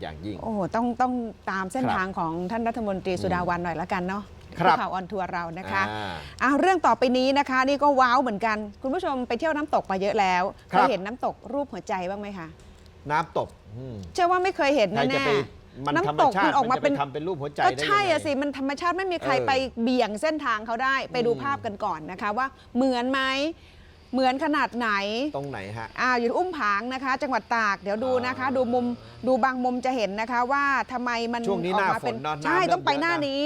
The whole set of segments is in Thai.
อย่างยิ่ง โอ้โหต้องต้องตามเส้นครับทางของท่านรัฐมนตรีสุดาวันหน่อยละกันเนาะครับข่าวออนทัวร์เรานะคะอ่า อ้าวเรื่องต่อไปนี้นะคะ นี่ก็ว้าวเหมือนกัน คุณผู้ชมไปเที่ยวน้ำตกมาเยอะแล้วคเครับ ยเห็นน้ำตกรูปหัวใจบ้างไหมคะน้ำตกอืมเชื่อว่าไม่เคยเห็นใครจะแน่ไปมันธรรมน้ำตกชามัตินออกมันมาจะเป็ไปนทำเป็นรูปหัวใจก็ได้ใช่ยังไงอะสิ มันธรรมชาติไม่มีใครเออไปเบี่ยงเส้นทางเขาได้ ไปดูอืมภาพกันก่อนนะคะว่าเหมือนไหม เหมือนขนาดไหนตรงไหนฮะ อ่าอยู่ที่อุ้มผางนะคะ จังหวัดตากเดี๋ยวดูนะคะอ๋อดูมุมดูบางมุมจะเห็นนะคะว่าทำไมมันช่วงนี้ออกหน้ามาเป็นฝนเนอะใช่น้ำเริ่มต้องไปเยอะหน้านะนี้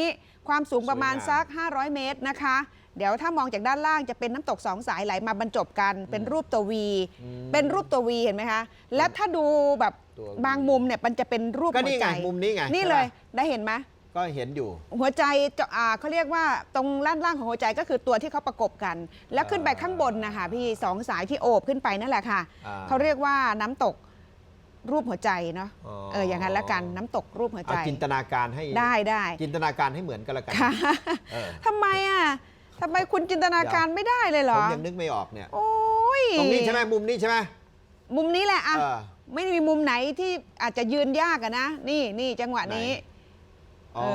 ความสูงประมาณสวยงาม สัก 500 เมตรนะคะ เดี๋ยวถ้ามองจากด้านล่างจะเป็นน้ำตกสองสายไหลมาบรรจบกัน เป็นรูปตัววี อืม เป็นรูปตัววีเห็นไหมคะ และถ้าดูแบบตัว V บางมุมเนี่ยมันจะเป็นรูปก็หัวนี่ใจไงมุมนี้ไงนี่ใช่ไหมเลยได้เห็นไหม ก็เห็นอยู่ หัวใจจะอ่าเขาเรียกว่าตรงล่างล่างของหัวใจก็คือตัวที่เขาประกบกัน แล้วขึ้นไปข้างบนนะคะพี่สองสายที่โอบขึ้นไปนั่นแหละค่ะอ่า เขาเรียกว่าน้ำตกรูปหัวใจเนาะอ๋อเอออย่างนั้นละกันน้ำตกรูปหัวใจเอาจินตนาการให้ได้ได้จินตนาการให้เหมือนกันละกันค่ะเออทำไมอะทำไมคุณจินตนาการไม่ได้เลยเหรผอมยังนึกไม่ออกเนี่ย โอ้ยตรงนี้ใช่ไหมมุมนี้ใช่ไหมมุมนี้แหละอะ เออ ไม่มีมุมไหนที่อาจจะยืนยากอะนะ นี่นี่จังหวะนี้ อ๋อ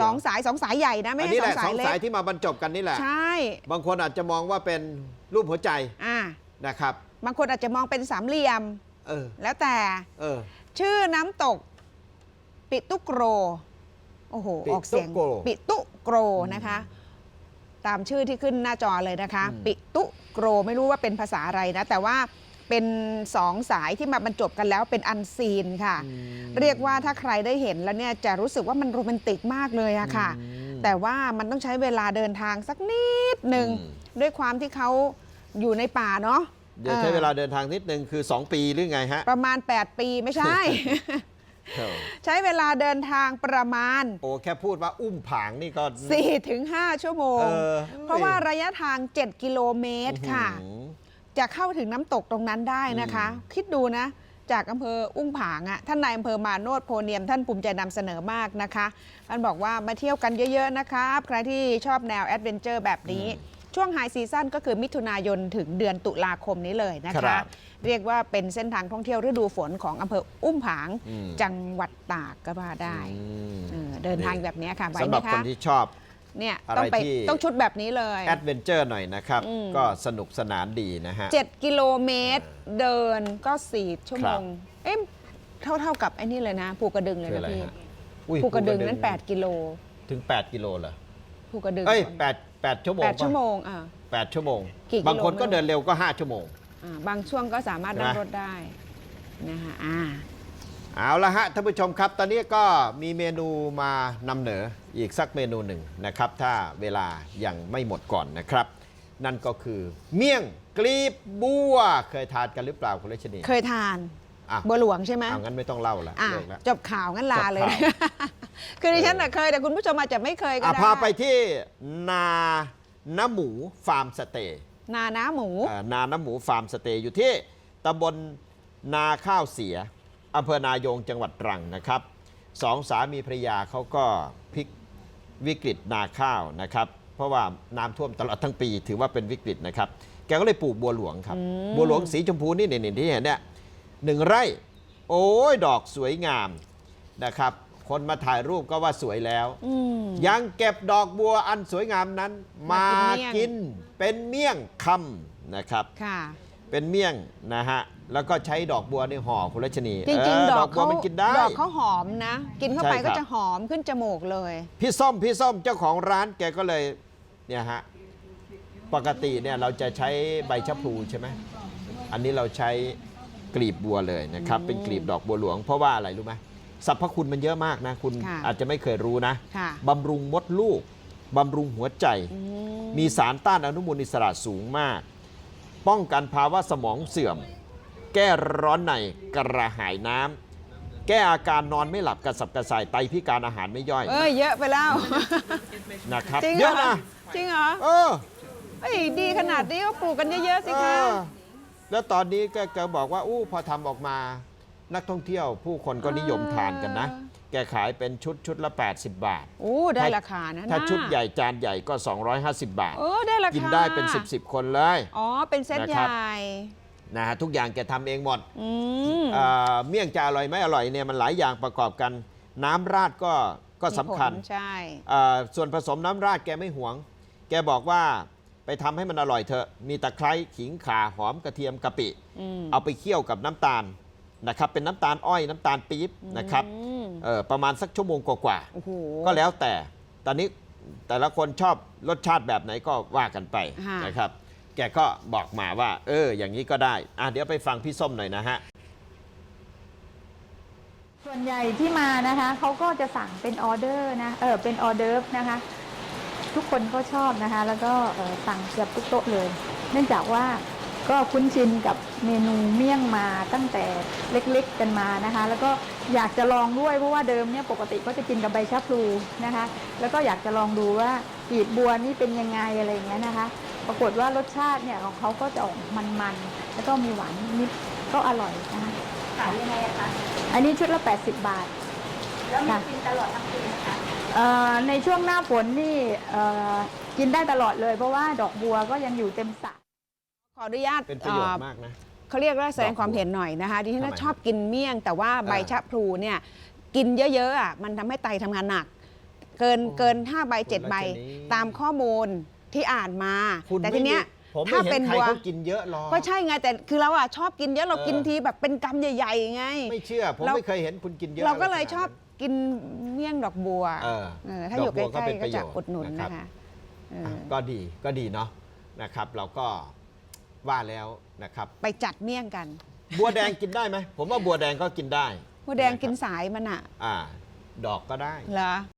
สองสายสองสายใหญ่นะ ไม่อันใช่นี้สแหอละงสาสยองเล็สายกที่มาบรรจบกันนี่แหละ ใช่บางคนอาจจะมองว่าเป็นรูปหัวใจอะนะครับ บางคนอาจจะมองเป็นสามเหลี่ยม เออ แล้วแต่เออชื่อน้ำตก ปิตุโกร โอ้โหปิตุออกเสียงโกรปิตุโกรนะคะ ตามชื่อที่ขึ้นหน้าจอเลยนะคะอืมปิตุโกรไม่รู้ว่าเป็นภาษาอะไรนะ แต่ว่า เป็นสองสายที่มาบรรจบกันแล้วเป็นอันซีนค่ะอืมเรียกว่าถ้าใครได้เห็นแล้วเนี่ยจะรู้สึกว่ามันโรแมนติกมากเลยอะค่ะอืมแต่ว่ามันต้องใช้เวลาเดินทางสักนิดหนึ่งอืมด้วยความที่เขาอยู่ในป่าเนาะเดี๋ยวใช้เวลาเดินทางนิดนึงคือ 2 ปีหรือไงฮะ ประมาณ 8 ปีไม่ใช่เออใช้เวลาเดินทางประมาณ โอ้แค่พูดว่าอุ้มผางนี่ก็4-5ชั่วโมงเออเพราะว่าระยะทาง 7 กิโลเมตรค่ะอื้อหือ จะเข้าถึงน้ำตกตรงนั้นได้นะคะ คิดดูนะ จากอำเภออุ้งผางอะท่านนายอำเภอมาโนดโพเนียม ท่านภูมิใจนำเสนอมากนะคะท่านบอกว่ามาเที่ยวกันเยอะ ๆ นะครับใครที่ชอบแนวแอดเวนเจอร์แบบนี้ช่วงไฮซีซั่นก็คือมิถุนายนถึงเดือนตุลาคมนี้เลยนะครัคะบเรียกว่าเป็นเส้นทางท่องเที่ยวฤดูฝนของอำเภออุ้มผางอืมจังหวัดตากก็ว่าได้อืมเออเดินทางแบบนี้ค่ะไหวสำหไหมรับคคะนที่ชอบ เนี่ยอะไรต้องไปที่ ต้องชุดแบบนี้เลย แอดเวนเจอร์หน่อยนะครับ อืม ก็สนุกสนานดีนะฮะ 7 กิโลเมตร เดินก็ 4 ชั่วโมง ครับเอ๊ะเท่าเท่ากับไอ้นี่เลยนะ ภูกระดึงเลยคือนะอะไรพี่ฮะ อุ้ยภูกระดึงนั้น8 กิโลถึง 8 กิโลเหรอ ภูกระดึงเอ้ย8 8ชั่วโมงแปดปะชั่วโมงอ่า8ชั่วโมง กี่กิโล บางคนก็ไม่รู้เดินเร็วก็ 5 ชั่วโมง อ่าบางช่วงก็สามารถนั่งใช่ไหม รถได้นะคะอ่า เอาละฮะท่านผู้ชมครับ ตอนนี้ก็มีเมนูมานำเหนออีกสักเมนูหนึ่งนะครับ ถ้าเวลายังไม่หมดก่อนนะครับ นั่นก็คือเมี่ยงกลีบบัวเคยทานกันหรือเปล่าคุณเลชนีเคยทานอะบัวหลวงใช่ไหมเอางั้นไม่ต้องเล่าละอ่าเลิกละ จบข่าวงั้นลาเลย จบข่าว คือดิฉันน่ะเคยแต่คุณผู้ชมอาจจะไม่เคยก็อะได้พาไปที่นาน้ำหมูฟาร์มสเตย์ นาน้าหมูอ่านาน้ำหมูฟาร์มสเตย์อยู่ที่ตำบลนาข้าวเสีย อำเภอนายงจังหวัดตรังนะครับสองสามีภรรยาเขาก็พลิกวิกฤตนาข้าวนะครับ เพราะว่าน้ำท่วมตลอดทั้งปีถือว่าเป็นวิกฤตนะครับ แกก็เลยปลูกบัวหลวงครับอืมบัวหลวงสีชมพูนี่นี่ที่เห็นเนี่ยหนึ่งไร่ โอ้ยดอกสวยงามนะครับ คนมาถ่ายรูปก็ว่าสวยแล้วอืมยังเก็บดอกบัวอันสวยงามนั้น มามากิกินนเป็นเมี่ยงคำนะครับค่ะ เป็นเมี่ยงนะฮะแล้วก็ใช้ดอกบัวในห่อคุณรัชนีจริงเๆดอกบัวเขามันกินได้ ดอกเขาหอมนะ กินเข้าไปใช่ครัก็บจะหอมขึ้นจมูกเลย พี่ส้มพี่ส้มเจ้าของร้านแกก็เลยเนี่ยฮะปกติเนี่ยเราจะใช้ใบชะพลูใช่ไหมอันนี้เราใช้กลีบบัวเลยนะครับ เป็นกลีบดอกบัวหลวง เพราะว่าอะไรรู้ไหมสรรพคุณมันเยอะมากนะ คุณค่ะ อาจจะไม่เคยรู้นะค่ะบำรุงมดลูกบำรุงหัวใจ อืมมีสารต้านอนุมูลอิสระสูงมาก ป้องกันภาวะสมองเสื่อม แก้ร้อนในกระหายน้ำแก้อาการนอนไม่หลับกระสับกระส่ายไตพิการอาหารไม่ย่อยเอ้ยเยอะไปแล้ว นะครับจริงเยเหรอะอนะจริงเหรอเออ เอ้ยดีขนาดนี้ก็ปลูกกันเยอะๆสิเอคะอแล้วตอนนี้ก็แกบอกว่าอู้พอทำออกมา นักท่องเที่ยวผู้คนก็นิยมทานกันนะ แกขายเป็นชุดชุดละ 80 บาท โอ้ ได้ราคานะถ้าน่ชุดใหญ่จานใหญ่ก็ 250 บาท เออ ได้ราคา กินได้เป็น 10 10 คนเลย อ๋อ เป็นเซตนะใหครับญ่นะฮะทุกอย่างแกทำเองหมดอืมเอ่อเมี่ยงจะอร่อยไม่อร่อยเนี่ยมันหลายอย่างประกอบกัน น้ำราดก็ก็สำคัญมีผลใช่เอ่อส่วนผสมน้ำราดแกไม่หวง แกบอกว่าไปทำให้มันอร่อยเถอะ มีตะไคร้ขิงข่าหอมกระเทียมกะปิอืมเอาไปเคี่ยวกับน้ำตาล นะครับเป็นน้ำตาลอ้อยน้ำตาลปี๊บนะครับอืมเอ่อประมาณสักชั่วโมงกว่าโอ้โหๆก็แล้วแต่ตอนนี้แต่ละคนชอบรสชาติแบบไหนก็ว่ากันไปค่ะนะครับ แกก็บอกมาว่า เออ อย่างนี้ก็ได้อะเดี๋ยวไปฟังพี่ส้มหน่อยนะฮะส่วนใหญ่ที่มานะคะเขาก็จะสั่งเป็นออเดอร์นะเออเป็นออเดิร์ฟนะคะ ทุกคนก็ชอบนะคะ แล้วก็เอ่อสั่งเกือบทุกโต๊ะเลย เนื่องจากว่า ก็คุ้นชินกับเมนูเมี่ยงมาตั้งแต่เล็กๆกันมานะคะ แล้วก็อยากจะลองด้วยเพราะว่าเดิมเนี่ยปกติก็จะกินกับใบชะพลูนะคะ แล้วก็อยากจะลองดูว่ากีบบัวนี่เป็นยังไงอะไรอย่างเงี้ยนะคะ ปรากฏว่ารสชาติเนี่ยของเขาก็จะออกมันๆแล้วก็มีหวานนิดๆก็อร่อยนะคะขายยังไงอะคะอันนี้ชุดละ 80 บาท แล้วมีค่ะกินตลอดทั้งปีนะคะเอ่อในช่วงหน้าฝนนี่เอ่อกินได้ตลอดเลย เพราะว่าดอกบัวก็ยังอยู่เต็มสระ ขออนุญาตเป็นประโยชเอ่น์อมากนะเขาเรียกว่าแสดงดอกบัวความเห็นหน่อยนะคะดิฉันทำน่ะไมชอบกินเมี่ยง แต่ว่าใบเออชะพลูเนี่ยกินเยอะๆอะมันทำให้ไตทำงานหนัก เกินโอ้เกิน5ใบคุณ7ใบรัชนีตามข้อมูลที่อ่านมาคุณแต่ไม่ทีเนี้ยมีผมไม่ถ้าเห็เป็นนใครบัวเขากินเยอะหรอกก็ใช่ไงแต่คือเราอะชอบกินเยอะเราเออกินทีแบบเป็นกำใหญ่ๆไงไม่เชื่อผมเราไม่เคยเห็นคุณกินเยอะเราก็เลยะไขชนาดอบนั้นกินเมี่ยงดอกบัวเออเออถ้าอยู่ดใกอกบัวก็ล้เป็นๆปก็ระโยจะชน์อุดหนุนนะครับนะคะเอออะก็ดีก็ดีเนาะนะครับ เราก็ ว่าแล้วนะครับ ไปจัดเมี่ยงกัน บัวแดงกินได้ไหมผมว่าบัวแดงก็กินได้บัวแดงกินนะครับสายมันอะอ่า ดอกก็ได้ เหรอ